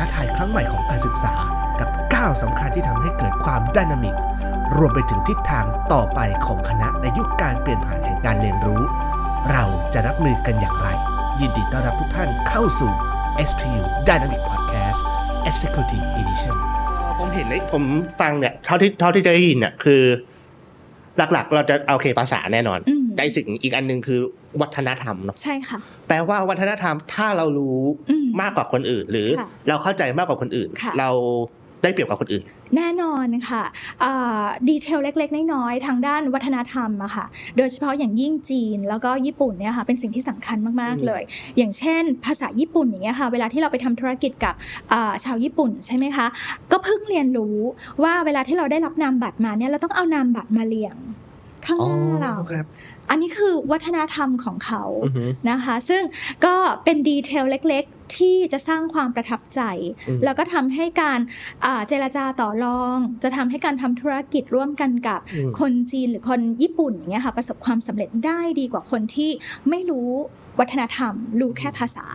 ท้าทายครั้งใหม่ของการศึกษา กับก้าวสำคัญที่ทำให้เกิดความดินามิก รวมไปถึงทิศทางต่อไปของคณะในยุคการเปลี่ยนผ่านแห่งการเรียนรู้ เราจะรับมือกันอย่างไร ยินดีต้อนรับทุกท่านเข้าสู่ SPU Dynamic Podcast Executive Edition ผมเห็นเลยผมฟังเนี่ยเท่าที่เท่าที่ได้ยินเนี่ยคือ หลักๆ เราจะเอาโอเคภาษาแน่นอนอืมแต่สิ่งอีกอันหนึ่งคือวัฒนธรรมเนาะใช่ค่ะ แปลว่าวัฒนธรรมถ้าเรารู้ อื มมากกว่าคนอื่น หรือค่ะเราเข้าใจมากกว่าคนอื่นค่ะเราได้เปรียบกว่าคนอื่น แน่นอนค่ะดีเทลเล็กๆ น้อยๆ ทางด้านวัฒนธรรมอะค่ะ โดยเฉพาะอย่างยิ่งจีนแล้วก็ญี่ปุ่นเนี่ยค่ะเป็นสิ่งที่สำคัญมากอืมๆเลย อย่างเช่น ภาษาญี่ปุ่นอย่างเงี้ยค่ะ เวลาที่เราไปทำธุรกิจกับอ่าชาวญี่ปุ่นใช่ไหมคะ ก็เพิ่งเรียนรู้ว่าเวลาที่เราได้รับนามบัตรมาเนี่ยเราต้องเอานามบัตรมาเรียงข้างหน้าเราครับอันนี้คือวัฒนธรรมของเขาอือหือนะคะ ซึ่งก็เป็นดีเทลเล็กๆ ที่จะสร้างความประทับใจอืมแล้วก็ทำให้การอ่าเจรจาต่อรอง จะทำให้การทำธุรกิจร่วมกันกับอืมคนจีนหรือคนญี่ปุ่นอย่างเงี้ยค่ะประสบความสำเร็จได้ดีกว่าคนที่ไม่รู้วัฒนธรรม รู้แค่ภาษา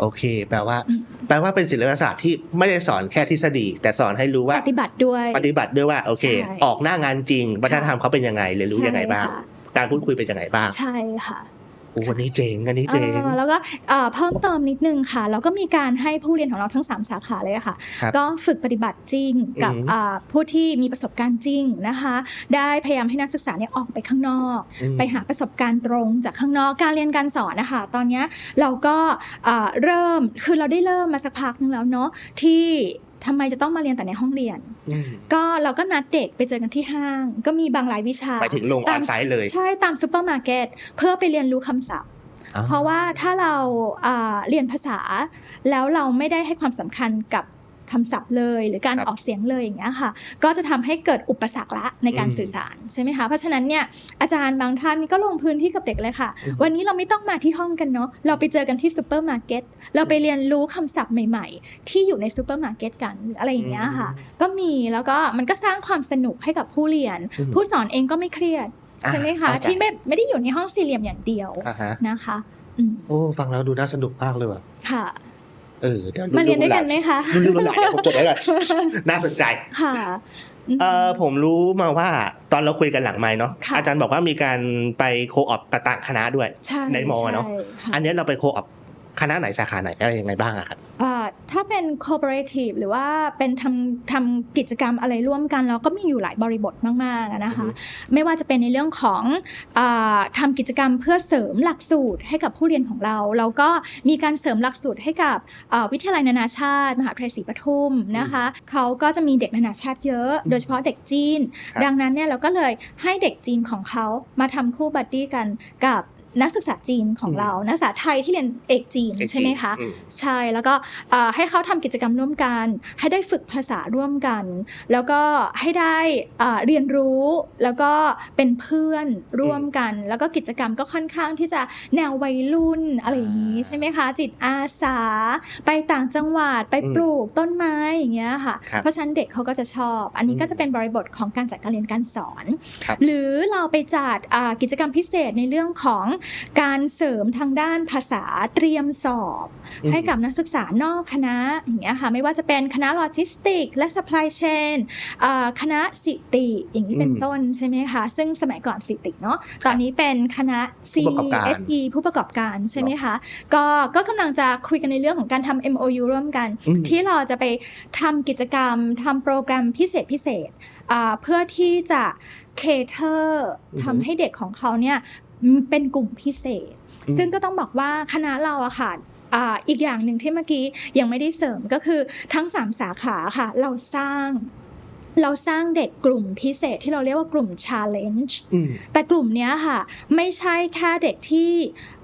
โอเค แปลว่าอืมแปลว่าเป็นศิลปศาสตร์ที่ไม่ได้สอนแค่ทฤษฎี แต่สอนให้รู้ว่าปฏิบัติด้วย ปฏิบัติด้วยว่าโอเคใช่ออกหน้างานจริง วัฒนธรรมเขาเป็นยังไงเรียนรู้ยังไงบ้างใช่ค่ะการพูดคุยเป็นยังไงบ้าง ใช่ค่ะ โอ้วันนี้เจ๋งอันนี้เจ๋งเอ่อแล้วก็เอ่อเพิ่มเติมนิดนึงค่ะเราก็มีการให้ผู้เรียนของเราทั้ง 3 สาขาเลยอะค่ะครับก็ฝึกปฏิบัติจริงกับอืมอ่าผู้ที่มีประสบการณ์จริงนะคะ ได้พยายามให้นักศึกษาเนี่ยออกไปข้างนอกอืมไปหาประสบการณ์ตรงจากข้างนอกการเรียนการสอนนะคะตอนเนี้ยเราก็อ่าเริ่มคือเราได้เริ่มมาสักพักนึงแล้วเนาะที่ ทำไมจะต้องมาเรียนแต่ในห้องเรียนอืมก็เราก็นัดเด็กไปเจอกันที่ห้าง ก็มีบางรายวิชาไปถึงลงออนไซต์เลย ใช่ตามซูเปอร์มาร์เก็ตเพื่อไปเรียนรู้คำศัพท์อ๋อเพราะว่าถ้าเราอ่าเรียนภาษาแล้วเราไม่ได้ให้ความสำคัญกับ คำศัพท์เลย หรือการครับออกเสียงเลยอย่างเงี้ยค่ะ ก็จะทำให้เกิดอุปสรรคละในการอืมสื่อสารใช่ไหมคะเพราะฉะนั้นเนี่ยอาจารย์บางท่านก็ลงพื้นที่กับเด็กเลยค่ะอืมวันนี้เราไม่ต้องมาที่ห้องกันเนาะเราไปเจอกันที่ซูเปอร์มาร์เก็ตเราไปเรียนรู้คำศัพท์ใหม่ ๆ ที่อยู่ในซูเปอร์มาร์เก็ตกันหรืออะไรอย่างเงี้ยค่ะ ก็มีแล้วก็มันก็สร้างความสนุกให้กับผู้เรียนอืมผู้สอนเองก็ไม่เครียดอะใช่ไหมคะเข้าใจที่ไม่ไม่ได้อยู่ในห้องสี่เหลี่ยมอย่างเดียวอ่าฮะนะคะอืมโอ้ฟังแล้วดูน่าสนุกมากเลยว่ะค่ะ เออเดี๋ยวมาเรียนด้วยกันไหมคะรุ่นรุ่นหลายเดี๋ยวผมจดไว้ก่อนน่าสนใจค่ะมเออผมรู้มาว่าตอนเราคุยกันหลังไม้เนาะค่ะอาจารย์บอกว่ามีการไปโคออปกับต่างคณะด้วยใช่ในมอเนอะใช่ค่ะอันนี้เราไปโคออป คณะไหนสาขาไหนอะไรยังไงบ้างอะครับอ่าถ้าเป็น cooperative หรือว่าเป็นทำทำกิจกรรมอะไรร่วมกันเราก็มีอยู่หลายบริบทมากๆอะนะคะอือฮึไม่ว่าจะเป็นในเรื่องของอาทำกิจกรรมเพื่อเสริมหลักสูตรให้กับผู้เรียนของเราเราก็มีการเสริมหลักสูตรให้กับอ่าวิทยาลัยนานาชาติ มหาวิทยาลัยศรีปทุมนะคะเขาก็จะมีเด็กนานาชาติเยอะ โดยเฉพาะเด็กจีนครับดังนั้นเนี่ยเราก็เลยให้เด็กจีนของเขามาทำคู่บัดดี้กันกับ นักศึกษาจีนของเรา นักศึกษาไทยที่เรียนเอกจีนใช่ไหมคะอืใช่ แล้วก็เอ่อให้เขาทำกิจกรรมร่วมกัน ให้ได้ฝึกภาษาร่วมกัน แล้วก็ให้ได้เอ่อเรียนรู้แล้วก็เป็นเพื่อนร่วมกัน แล้วก็กิจกรรมก็ค่อนข้างที่จะแนววัยรุ่นอะไรอย่างนี้ใช่ไหมคะ จิตอาสา ไปต่างจังหวัดไปอืมปลูกต้นไม้อย่างเงี้ยค่ะครับเพราะฉะนั้นเด็กเขาก็จะชอบ อันนี้อืมก็จะเป็นบริบทของการจัดการเรียนการสอนครับหรือเราไปจัดอ่ากิจกรรมพิเศษในเรื่องของการเสริมทางด้านภาษาเตรียมสอบอืมให้กับนักศึกษานอกคณะอย่างเงี้ยค่ะไม่ว่าจะเป็นคณะโลจิสติก และ supply chain อ่าคณะสิติอย่างนี้เป็นอืมต้นใช่ไหมคะซึ่งสมัยก่อนสิติเนาะตอนนี้เป็นคณะ C ผู้ประกอบการ SE ผู้ประกอบการใช่ไหมคะก็ก็กำลังจะคุยกันในเรื่องของการทำ MOU ร่วมกันอืมที่เราจะไปทำกิจกรรมทำโปรแกรมพิเศษพิเศษอ่าเพื่อที่จะเคเทอร์อือฮึทำให้เด็กของเขาเนี่ย เป็นกลุ่มพิเศษอืมซึ่งก็ต้องบอกว่าคณะเราอะค่ะอ่าอีกอย่างหนึ่งที่เมื่อกี้ยังไม่ได้เสริมก็คือทั้ง 3 สาขาค่ะ เราสร้าง เราสร้างเด็กกลุ่มพิเศษที่เราเรียกว่ากลุ่ม challenge อืมแต่กลุ่มเนี้ยค่ะ ไม่ใช่แค่เด็กที่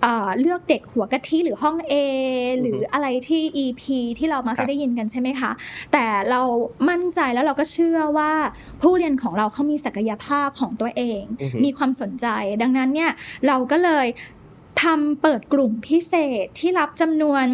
เอ่อเลือกเด็กหัวกะทิหรือห้อง A หรืออะไรที่ EP ที่เรามาครัจะบได้ยินกันใช่ไหมคะ แต่เรามั่นใจแล้วเราก็เชื่อว่าผู้เรียนของเราเขามีศักยภาพของตัวเองอือฮึมีความสนใจ ดังนั้นเนี่ยเราก็เลยทำเปิดกลุ่มพิเศษที่รับจำนวน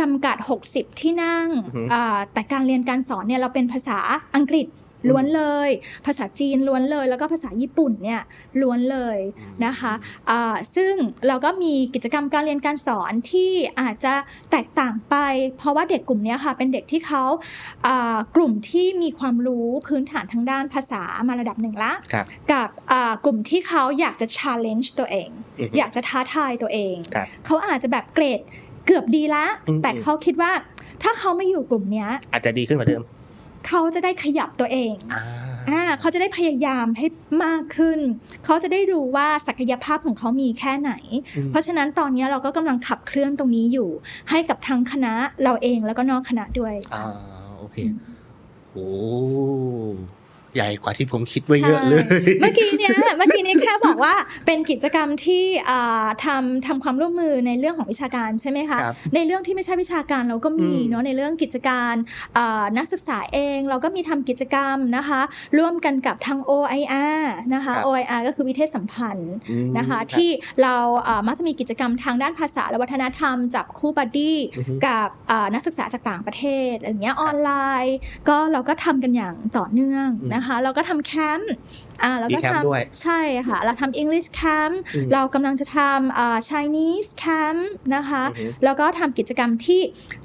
จำกัด 60 ที่นั่งอือฮึอ่าแต่การเรียนการสอนเนี่ยเราเป็นภาษาอังกฤษ ล้วนเลย ภาษาจีนล้วนเลย แล้วก็ภาษาญี่ปุ่นเนี่ยล้วนเลยนะคะอ่าซึ่งเราก็มีกิจกรรมการเรียนการสอนที่อาจจะแตกต่างไป เพราะว่าเด็กกลุ่มเนี้ยค่ะเป็นเด็กที่เขาอ่ากลุ่มที่มีความรู้พื้นฐานทางด้านภาษามาระดับหนึ่งละครับกับอ่ากลุ่มที่เขาอยากจะ challenge ตัวเองอือฮึอยากจะท้าทายตัวเองครับเขาอาจจะแบบเกรดเกือบดีละอืมแต่เขาคิดว่าถ้าเขาไม่อยู่กลุ่มเนี้ยอาจจะดีขึ้นกว่าเดิม เขาจะได้ขยับตัวเองอ่าอ่าเขาจะได้พยายามให้มากขึ้น เขาจะได้รู้ว่าศักยภาพของเขามีแค่ไหนอืมเพราะฉะนั้นตอนนี้เราก็กำลังขับเคลื่อนตรงนี้อยู่ ให้กับทั้งคณะเราเองแล้วก็นอกคณะด้วยอ่าโอเคโอ้ ใหญ่กว่าที่ผมคิดไว้เยอะเลย เมื่อกี้เนี้ยเมื่อกี้เนี้ยแค่บอกว่าเป็นกิจกรรมที่อ่าทำทำความร่วมมือในเรื่องของวิชาการใช่ไหมคะครับในเรื่องที่ไม่ใช่วิชาการเราก็มีอืมเนาะในเรื่องกิจการอ่านักศึกษาเองเราก็มีทำกิจกรรมนะคะ ร่วมกันกับทาง OIR นะคะครับ OIR ก็คือวิเทศสัมพันธ์อืมนะคะรับที่เราอ่ามักจะมีกิจกรรมทางด้านภาษาและวัฒนธรรม จับคู่บัดดี้อือฮึกับอ่านักศึกษาจากต่างประเทศอะไรเงี้ยออนไลน์ ก็เราก็ทำกันอย่างต่อเนื่องอืมนะคะเราก็ทำแคมป์อ่าเราก็มีแคมป์ทำด้วยใช่ค่ะ เราทำ English Camp อืมเรากำลังจะทำอ่า Chinese Camp นะคะอือฮึแล้วก็ทำกิจกรรมที่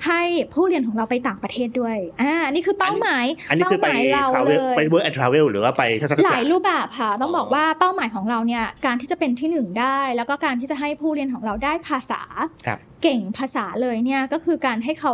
ให้ผู้เรียนของเราไปต่างประเทศด้วยอ่านี่คือเป้าหมายอันนี้คือไปเป้าหมายเรา travel เลยไป work and travel หรือว่าไปทัศนศึกหษาลายรูปแบบค่ะต้องอ๋อบอกว่าเป้าหมายของเราเนี่ยการที่จะเป็นที่หนึ่งได้ แล้วก็การที่จะให้ผู้เรียนของเราได้ภาษาครับเก่งภาษาเลยเนี่ยก็คือการให้เขา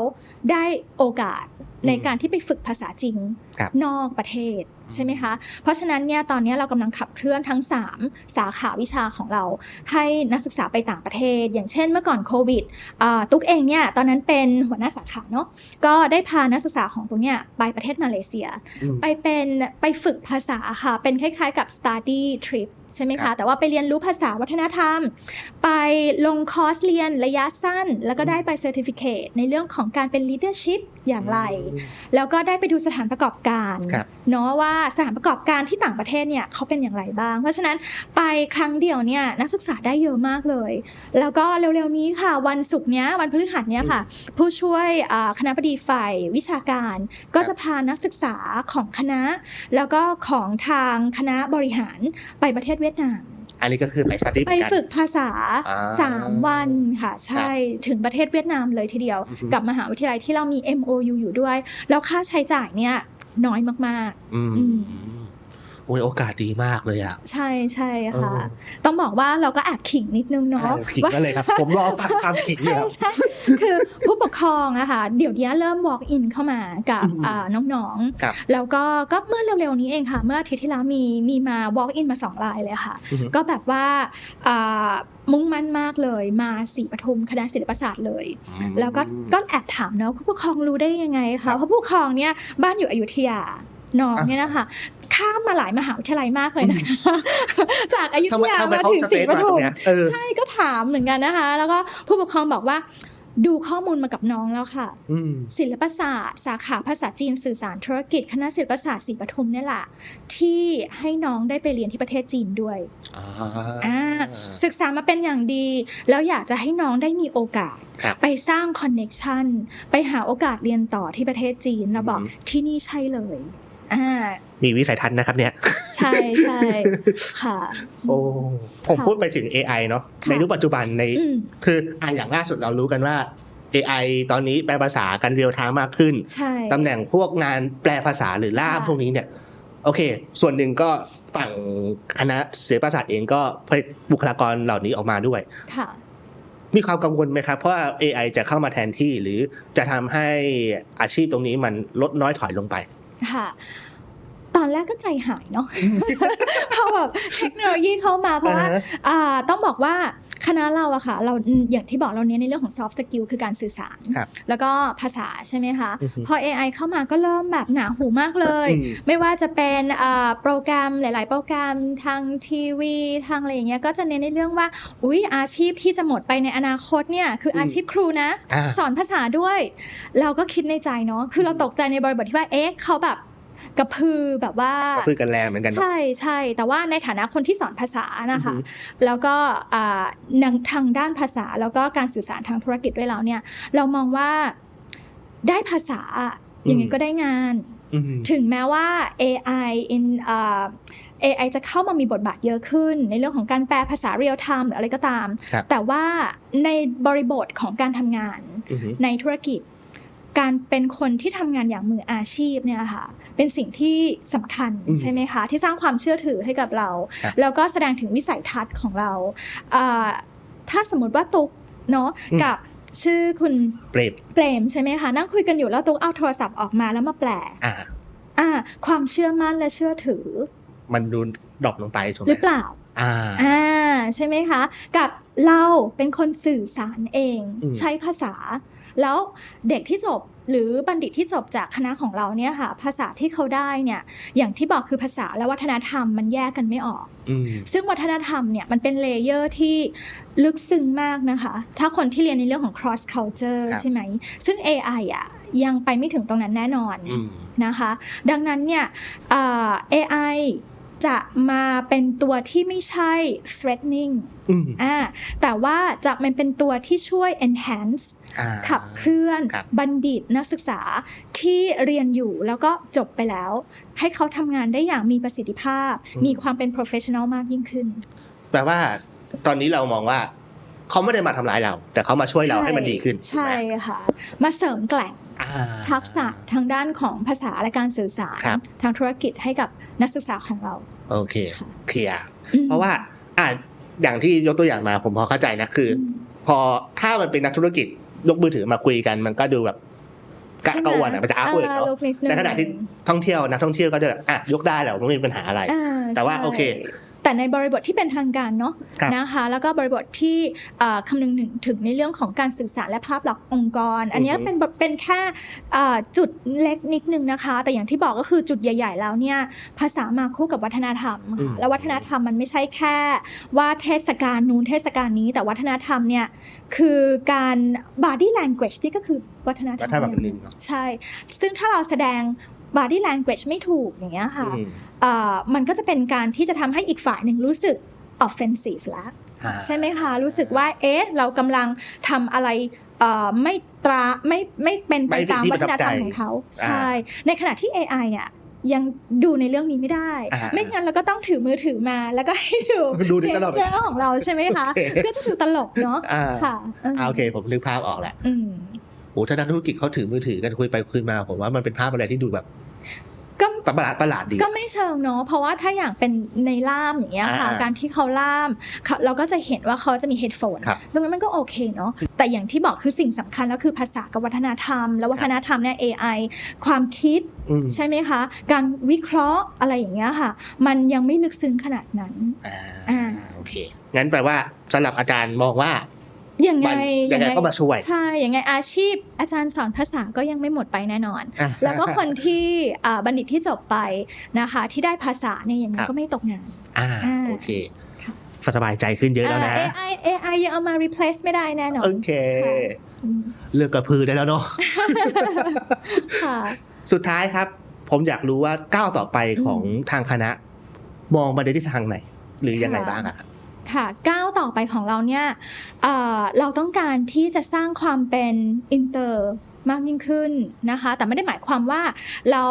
ได้โอกาสในอืมการที่ไปฝึกภาษาจริงครับนอกประเทศ ใช่ไหมคะ เพราะฉะนั้นเนี่ยตอนนี้เรากำลังขับเคลื่อนทั้ง 3 สาขาวิชาของเรา ให้นักศึกษาไปต่างประเทศ อย่างเช่นเมื่อก่อนโควิดอ่าตุ๊กเองเนี่ยตอนนั้นเป็นหัวหน้าสาขาเนาะก็ได้พานักศึกษาของตุ๊กเนี่ยไปประเทศมาเลเซียอืมไปเป็นไปฝึกภาษาค่ะ เป็นคล้ายๆกับ study trip ใช่ไหมครัคะบแต่ว่าไปเรียนรู้ภาษาวัฒนธรรม ไปลงคอร์สเรียนระยะสั้น แล้วก็ได้ไป certificate ในเรื่องของการเป็น leadership อย่างไร แล้วก็ได้ไปดูสถานประกอบการครับเนาะว่าสถานประกอบการที่ต่างประเทศเนี่ยเขาเป็นอย่างไรบ้าง เพราะฉะนั้นไปครั้งเดียวเนี่ยนักศึกษาได้เยอะมากเลย แล้วก็เร็วๆนี้ค่ะ วันศุกร์เนี้ยวันพฤหัสเนี้ยค่ะ ผู้ช่วยอ่าคณะบดีฝ่ายวิชาการ ก็จะพานักศึกษาของคณะ แล้วก็ของทางคณะบริหารไปประเทศเวียดนาม อันนี้ก็คือไปสต u ีไปฝึกภาษาอ่า3 วันค่ะ ใช่ถึงประเทศเวียดนามเลยทีเดียวอือฮึกับมหาวิทยาลัยที่เรามี MOU อยู่ด้วย แล้วค่าใช้จ่ายเนี่ยน้อยมากอืมอืมโอ้ยโอกาสดีมากเลยอะๆใช่ใช่ค่ะเออต้องบอกว่าเราก็แอบขิงนิดนึงเนาะจริงว่าก็เลยครับ ผมรอฟังความขิงอยู่ใช่ ครับใช่คือผู้ปกครองอะค่ะเดี๋ยวนี้เริ่ม walk in เข้ามากับอืมอ่าน้องครับๆแล้วก็ก็เมื่อเร็วๆนี้เองค่ะ เมื่ออาทิตย์ที่แล้วมีมีมา walk in มาสองรายเลยค่ะอือฮึก็แบบว่าอ่ามุ่งมั่นมากเลยมาสีปทุมคณะศิลปศาสตร์เลย แล้วก็ก็แอบถามเนาะผู้ปกครองรู้ได้ยังไงครัคะบเพราะผู้ปกครองเนี่ยบ้านอยู่อยุธยาน้องเนี่ยนะคะข้ามมาหลายมหาวิทยาลัยมากเลยนะคะจากอยุธทำไมยาทำไมมาเขาถึงจะศรีเซฟปมาตทุรงมเนี้ยเออใช่ก็ถามเหมือนกันนะคะ แล้วก็ผู้ปกครองบอกว่า ดูข้อมูลมากับน้องแล้วค่ะ อืม ศิลปศาสตร์ สาขาภาษาจีนสื่อสารธุรกิจ คณะศิลปศาสตร์ศรีปทุมเนี่ยแหละที่ให้น้องได้ไปเรียนที่ประเทศจีนด้วยอ่า อ่าศึกษามาเป็นอย่างดี แล้วอยากจะให้น้องได้มีโอกาส ครับไปสร้างคอนเน็ชันไปหาโอกาสเรียนต่อที่ประเทศจีนเราบอกอืมที่นี่ใช่เลยอ่า มีวิสัยทัศน์นะครับเนี่ย ใช่ใช่ค่ะ โอ้ผมค่ะพูดไปถึง AI เนาะค่ะในยุคปัจจุบันในอืมคืออ่าอย่างล่าสุดเรารู้กันว่า AI ตอนนี้แปลภาษากันเรียลไทม์มากขึ้นใช่ตำแหน่งพวกงานแปลภาษาหรือล่ามค่ะพวกนี้เนี่ย โอเค ส่วนหนึ่งก็ฝั่งคณะศิลปศาสตร์เองก็ผลิตบุคลากรเหล่านี้ออกมาด้วยค่ะมีความกังวลไหมครับ เพราะว่า AI จะเข้ามาแทนที่หรือจะทำให้อาชีพตรงนี้มันลดน้อยถอยลงไป ค่ะ ตอนแรกก็ใจหายเนาะพอแบบเทคโนโลยีเข้ามาเพราะว่าอ่าฮะอ่าต้องบอกว่าคณะเราอะค่ะเราอย่างที่บอกเราเน้นในเรื่องของ soft skill คือการสื่อสารครับแล้วก็ภาษาใช่ไหมคะอือฮึพอ AI เข้ามาก็เริ่มแบบหนาหูมากเลยอืมไม่ว่าจะเป็นอ่าโปรแกรมหลาย ๆ โปรแกรมทางทีวี ทางอะไรอย่างเงี้ยก็จะเน้นในเรื่องว่า อุ๊ยอาชีพที่จะหมดไปในอนาคตเนี่ยคืออาชีพครูนะอ่าสอนภาษาด้วย เราก็คิดในใจเนาะคือเราตกใจในบริบทที่ว่าเอ๊ะเขาแบบ กระพือแบบว่าก็พือกันแรงเหมือนกันเนอะใช่ใช่แต่ว่าในฐานะคนที่สอนภาษานะคะอือฮึแล้วก็อ่านังทางด้านภาษาแล้วก็การสื่อสารทางธุรกิจด้วยแล้วเนี่ย เรามองว่าได้ภาษาอย่างนี้ก็ได้งานอืมถึงแม้ว่า AI in อ่า AI จะเข้ามามีบทบาทเยอะขึ้น ในเรื่องของการแปลภาษาเรียลไทม์หรืออะไรก็ตามครับแต่ว่าในบริบทของการทำงานอืมในธุรกิจ การเป็นคนที่ทำงานอย่างมืออาชีพเนี่ยค่ะเป็นสิ่งที่สำคัญอืมใช่ไหมคะที่สร้างความเชื่อถือให้กับเราครับแล้วก็แสดงถึงวิสัยทัศน์ของเราอ่าถ้าสมมติว่าตุ๊กเนาะอืมกับชื่อคุณเปรมเปรมใช่ไหมคะนั่งคุยกันอยู่แล้วตุ๊กเอาโทรศัพท์ออกมาแล้วมาแปลอ่าอ่าความเชื่อมั่นและเชื่อถือ มันดูดรอปลงไปถูกไหหมรือเปล่าอ่าอ่าใช่ไหมคะ กับเราเป็นคนสื่อสารเองอืมใช้ภาษา แล้วเด็กที่จบหรือบัณฑิตที่จบจากคณะของเราเนี่ยค่ะ ภาษาที่เขาได้เนี่ยอย่างที่บอกคือภาษาและวัฒนธรรมมันแยกกันไม่ออกอืมซึ่งวัฒนธรรมเนี่ยมันเป็นเลเยอร์ที่ลึกซึ้งมากนะคะ ถ้าคนที่เรียนในเรื่องของ cross culture ครับใช่ไหม ซึ่ง AI อะยังไปไม่ถึงตรงนั้นแน่นอนอืมนะคะ ดังนั้นเนี่ยเอ่อ AI จะมาเป็นตัวที่ไม่ใช่ threatening อืมอ่าแต่ว่าจะมันเป็นตัวที่ช่วย enhance อ่าขับเคลื่อนครับบัณฑิตนักศึกษาที่เรียนอยู่แล้วก็จบไปแล้ว ให้เขาทำงานได้อย่างมีประสิทธิภาพ มีความเป็น professional มากยิ่งขึ้น แปลว่าตอนนี้เรามองว่าเขาไม่ได้มาทำร้ายเรา แต่เขามาช่วยเราให้มันดีขึ้นถูกใช่ไหมค่ะ มาเสริมแกล่งอ่าทักษะทางด้านของภาษาและการสื่อสารครับทางธุรกิจให้กับนักศึกษาของเรา โอเคค่ะเคลียร์อืมเพราะว่าอ่าอย่างที่ยกตัวอย่างมาผมพอเข้าใจนะคืออพอถ้ามันเป็นนักธุรกิจยกมือถือมาคุยกันมันก็ดูแบบกะใช่ไหกระอ่วนอะมันจะอ้าเวิร์ดเนาะลูกนิดนึงในขณะที่ท่องเที่ยวนักท่องเที่ยวก็จะแบบอะยกได้แหละไม่มีปัญหาอะไรอ่แต่ว่าใช่โอเค แต่ในบริบทที่เป็นทางการเนาะครับนะคะแล้วก็บริบทที่เอ่อคำนึงถึงถึงในเรื่องของการสื่อสารและภาพลักษณ์องค์กร อันเนี้ยอือฮึเป็นแบบเป็นแค่เอ่อจุดเล็กนิดนึงนะคะ แต่อย่างที่บอกก็คือจุดใหญ่ ๆ แล้วเนี่ยภาษามาคู่กับวัฒนธรรมอืมค่ะแล้ววัฒนธรรมมันไม่ใช่แค่ว่าเทศกาลนู้นเทศกาลนี้ แต่วัฒนธรรมเนี่ยคือการ body language นี่ก็คือวัฒนธรรแล้วมถ้าแบบเป็นหนึ่งเนาะใช่ ซึ่งถ้าเราแสดง body language ไม่ถูกอย่างเงี้ยค่ะอืมเอ่อมันก็จะเป็นการที่จะทำให้อีกฝ่ายหนึ่งรู้สึก offensive แล้วอ่าใช่ไหมคะ รู้สึกว่าเอ๊ะเรากำลังทำอะไรเอ่อไม่ตราไม่ไม่เป็นไปไม่เป็นตามที่วัฒนธรรมประทับใจของเขาอ่าใช่ ในขณะที่ AI อะยังดูในเรื่องนี้ไม่ได้อ่าไม่งั้นเราก็ต้องถือมือถือมาแล้วก็ให้ดูดูในตลก gesture ของเราใช่ไหมคะโอเคก็จะดูตลกเนาะอ่าค่ะอืมอ่าโอเค ผมนึกภาพออกแหละอืมโอ้ถ้านักธุรกิจเขาถือมือถือกันคุยไปคุยมาผมว่ามันเป็นภาพอะไรที่ดูแบบก็ ประหลาดประหลาดดี ก็ไม่เชิงเนาะเพราะว่าถ้าอย่างเป็นในล่ามอย่างเงี้ยค่ะอ่าการที่เขาล่ามเขาเราก็จะเห็นว่าเขาจะมีเฮดโฟนครับตรงนั้นมันก็โอเคเนาะแต่อย่างที่บอกคือสิ่งสำคัญแล้วคือภาษากับวัฒนธรรม แล้ววัฒนธรรมเนี่ย AI ความคิดอืมใช่ไหมคะ การวิเคราะห์อะไรอย่างเงี้ยค่ะ มันยังไม่ลึกซึ้งขนาดนั้นอ่าอ่าโอเคงั้นแปลว่าสำหรับอาจารย์มองว่า ยังไงมันยังไงก็มาช่วยใช่ยังไงอาชีพ อาจารย์สอนภาษาก็ยังไม่หมดไปแน่นอนอะแล้วก็คนที่อ่าบัณฑิตที่จบไปนะคะ ที่ได้ภาษาเนี่ยอย่างคนี้รับก็ไม่ตกงานอ่าอ่าโอเคค่ะสบายใจขึ้นเยอะแล้วนะอ่า AI AI ยังเอามา replace ไม่ได้แน่นอนโอเคค่ะอืมเลือกกระพือได้แล้วเนาะค่ะสุดท้ายครับ ผมอยากรู้ว่าก้าวต่อไปของทางคณะ มองไปในทิศทางไหน หรือยังไงบ้างอะครับ ค่ะก้าวต่อไปของเราเนี่ยเเราต้องการที่จะสร้างความเป็นอินเตอร์มากยิ่งขึ้นนะคะ แต่ไม่ได้หมายความว่าเรา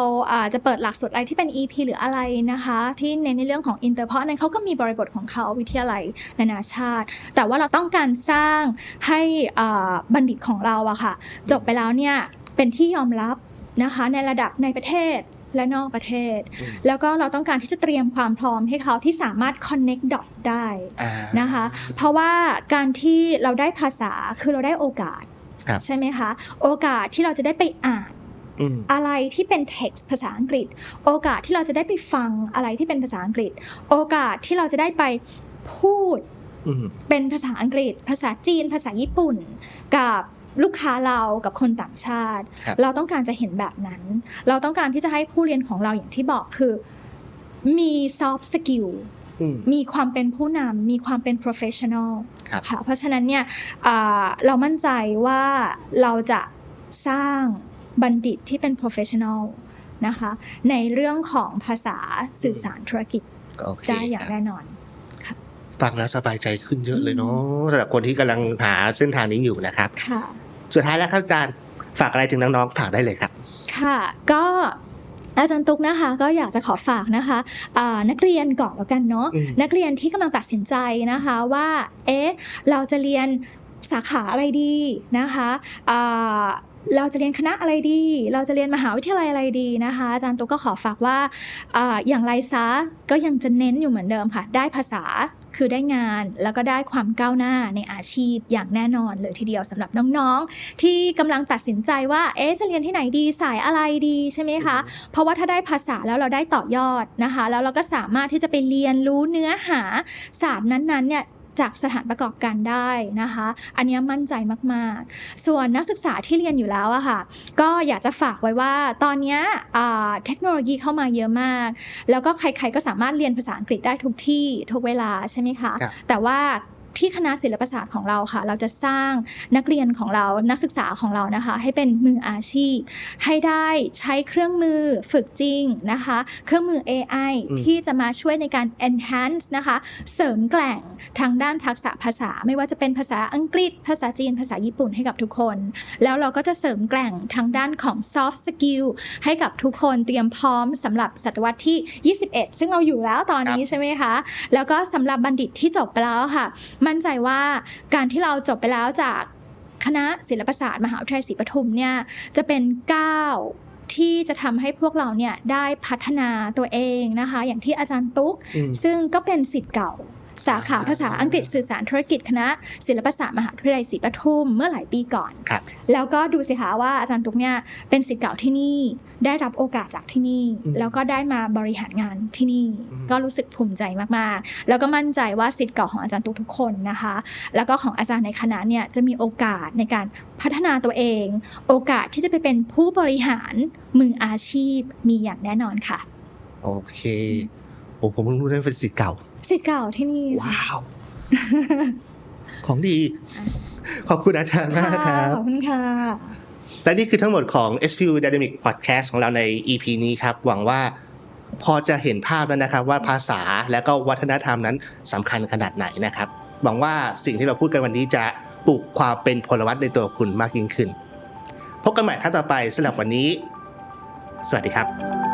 จะเปิดหลักสูตรอะไรที่เป็น EP หรืออะไรนะคะ ที่เน้นในเรื่องของอินเตอร์เพราะนั้นเขาก็มีบริบทของเขาวิทยาลัยนานาชาติ แต่ว่าเราต้องการสร้างให้บัณฑิตของเราอะค่ะ จบไปแล้วเนี่ยเป็นที่ยอมรับนะคะในระดับในประเทศ และนอกประเทศอืมแล้วก็เราต้องการที่จะเตรียมความพร้อมให้เขาที่สามารถ connect dot ได้อ่านะคะ เพราะว่าการที่เราได้ภาษาคือเราได้โอกาสครับใช่ไหมคะ โอกาสที่เราจะได้ไปอ่านอืมอะไรที่เป็น text ภาษาอังกฤษ โอกาสที่เราจะได้ไปฟังอะไรที่เป็นภาษาอังกฤษ โอกาสที่เราจะได้ไปพูดอืมเป็นภาษาอังกฤษ ภาษาจีน ภาษาญี่ปุ่น กับ ลูกค้าเรากับคนต่างชาติครับเราต้องการจะเห็นแบบนั้น เราต้องการที่จะให้ผู้เรียนของเราอย่างที่บอกคือ มี soft skill อืมมีความเป็นผู้นำมีความเป็น professional ครับค่ะเพราะฉะนั้นเนี่ยอ่าเรามั่นใจว่าเราจะสร้างบัณฑิตที่เป็น professional นะคะในเรื่องของภาษาสื่อสารธุรกิจโอเคได้อย่างครับแน่นอนฟังแล้วสบายใจขึ้นเยอะเลยเนาะสำหรับคนที่กำลังหาเส้นทางนี้อยู่นะครับค่ะ สุดท้ายแล้วครับอาจารย์ฝากอะไรถึงน้องๆฝากได้เลยครับ ค่ะก็อาจารย์ตุ๊กนะคะก็อยากจะขอฝากนะคะอ่านักเรียนก่อนแล้วกันเนาะอืมนักเรียนที่กำลังตัดสินใจนะคะว่าเอ๊ะเราจะเรียนสาขาอะไรดีนะคะอ่าเราจะเรียนคณะอะไรดี เราจะเรียนมหาวิทยาลัยอะไรดีนะคะ อาจารย์ตุ๊กก็ขอฝากว่าอาอย่างไรซะก็ยังจะเน้นอยู่เหมือนเดิมค่ะ ได้ภาษา คือได้งานแล้วก็ได้ความก้าวหน้าในอาชีพอย่างแน่นอนเลยทีเดียวสำหรับน้องๆ ที่กำลังตัดสินใจว่าเอ๊ะจะเรียนที่ไหนดีสายอะไรดีใช่ไหมคะ เพราะว่าถ้าได้ภาษาแล้วเราได้ต่อยอดนะคะ แล้วเราก็สามารถที่จะไปเรียนรู้เนื้อหาศาสตร์นั้นๆเนี่ย จากสถานประกอบการได้นะคะ อันเนี้ยมั่นใจมากๆ ส่วนนักศึกษาที่เรียนอยู่แล้วอะค่ะ ก็อยากจะฝากไว้ว่าตอนเนี้ยอ่าเทคโนโลยีเข้ามาเยอะมาก แล้วก็ใครๆก็สามารถเรียนภาษาอังกฤษได้ทุกที่ทุกเวลาใช่ไหมคะครับแต่ว่า ที่คณะศิลปศาสตร์ของเราค่ะ เราจะสร้างนักเรียนของเรานักศึกษาของเรานะคะ ให้เป็นมืออาชีพ ให้ได้ใช้เครื่องมือฝึกจริงนะคะ เครื่องมือ AI อืมที่จะมาช่วยในการ enhance นะคะ เสริมแกล่งทางด้านทักษะภาษา ไม่ว่าจะเป็นภาษาอังกฤษ ภาษาจีน ภาษาญี่ปุ่นให้กับทุกคน แล้วเราก็จะเสริมแกล่งทางด้านของ soft skill ให้กับทุกคนเตรียมพร้อมสำหรับศตวรรษที่ 21 ซึ่งเราอยู่แล้วตอนนี้ใช่ไหมคะ แล้วก็สำหรับบัณฑิตที่จบไปแล้วค่ะมั่นใจว่าการที่เราจบไปแล้วจากคณะศิลปศาสตร์มหาวิทยาลัยศรีปทุมเนี่ยจะเป็นก้าวที่จะทำให้พวกเราเนี่ยได้พัฒนาตัวเองนะคะ อย่างที่อาจารย์ตุ๊กอืมซึ่งก็เป็นสิทธิ์เก่า สาขาภาษาอังกฤษสื่อสารธุรกิจคณะ ศิลปศาสตร์มหาวิทยาลัยศรีปทุมเมื่อหลายปีก่อนครับแล้วก็ดูสิคะว่าอาจารย์ตุ๊กเนี่ยเป็นสิทธิ์เก่าที่นี่ ได้รับโอกาสจากที่นี่อืมแล้วก็ได้มาบริหารงานที่นี่อืมก็รู้สึกภูมิใจมากๆ แล้วก็มั่นใจว่าสิทธิ์เก่าของอาจารย์ตุ๊กทุกคนนะคะ แล้วก็ของอาจารย์ในคณะเนี่ยจะมีโอกาสในการพัฒนาตัวเอง โอกาสที่จะไปเป็นผู้บริหารมืออาชีพมีอย่างแน่นอนค่ะ โอเค โอ้ผมเพิ่งรู้ได้เป็นสิทธิ์เก่าสิทธิ์เก่าที่นี่ ว้าว ของดี ขอบคุณอาจารย์มากคค่ะรับขอบคุณค่ะ และนี่คือทั้งหมดของ SPU Dynamic Podcast ของเราใน EP นี้ครับ หวังว่าพอจะเห็นภาพแล้วนะครับ ว่าภาษาและก็วัฒนธรรมนั้นสำคัญขนาดไหนนะครับ หวังว่าสิ่งที่เราพูดกันวันนี้จะปลูกความเป็นพลวัตในตัวคุณมากยิ่งขึ้น พบกันใหม่ครั้งต่อไปสำหรับวันนี้ สวัสดีครับ